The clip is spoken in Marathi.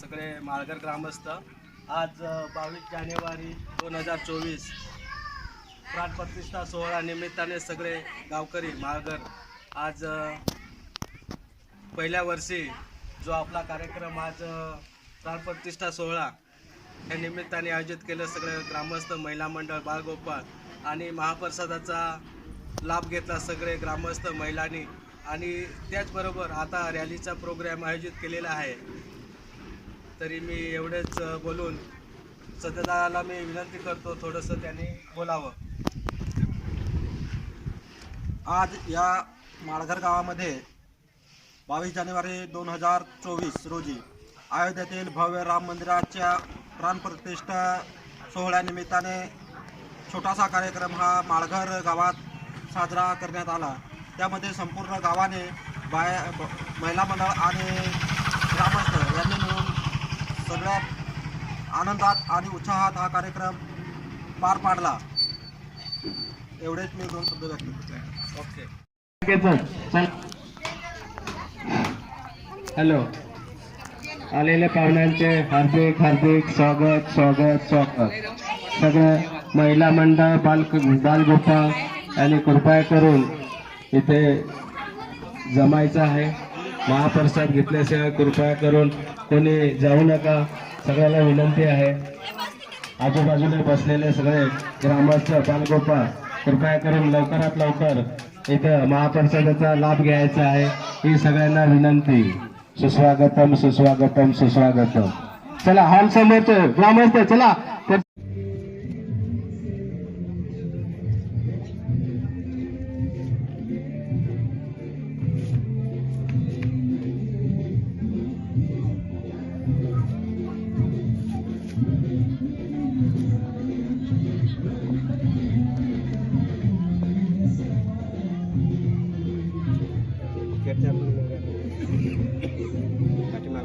सगळे माळघर ग्रामस्थ आज बावीस जानेवारी दोन हजार चोवीस प्राणप्रतिष्ठा सोहळा निमित्ताने सगळे गावकरी माळघर आज पहिल्या वर्षी जो आपला कार्यक्रम आज प्राणप्रतिष्ठा सोहळा या निमित्ताने आयोजित केलं सगळे ग्रामस्थ महिला मंडळ बाळगोपाळ आणि महाप्रसादाचा लाभ घेतला सगळे ग्रामस्थ महिलांनी आणि त्याचबरोबर आता रॅलीचा प्रोग्राम आयोजित केलेला आहे. तरी मी एवढेच बोलून सत्यदाराला मी विनंती करतो थोडंसं त्यांनी बोलावं. आज या माळघर गावामध्ये बावीस जानेवारी दोन हजार चोवीस रोजी अयोध्येतील भव्य राम मंदिराच्या प्राणप्रतिष्ठा सोहळ्यानिमित्ताने छोटासा कार्यक्रम हा माळघर गावात साजरा करण्यात आला. त्यामध्ये संपूर्ण गावाने बाया महिला मंडळ आणि ग्रामस्थ यांनी मिळून सगळ्यात आनंदात आणि उत्साहात हा कार्यक्रम पार पाडला. एवढेच मी दोन शब्द व्यक्त करतो. ओके. हॅलो. आलेल्या पाहुण्यांचे हार्दिक हार्दिक स्वागत स्वागत स्वागत. सगळं महिला मंडळ बाल बालगोपाळ यांनी कृपया करून इथे जमायचं आहे. महाप्रसाद घेतल्याशिवाय कृपया करून कोणी जाऊ नका. सगळ्याला विनंती आहे. आजूबाजूला बसलेले सगळे ग्रामस्थ बालगोपाळ कृपया करून लवकरात लवकर इथं महाप्रसादाचा लाभ घ्यायचा आहे. ही सगळ्यांना विनंती. सुस्वागतम सुस्वागतम सुस्वागतम. चला हॉल समोरचे ग्रामस्थ चला. biar jam tadi mah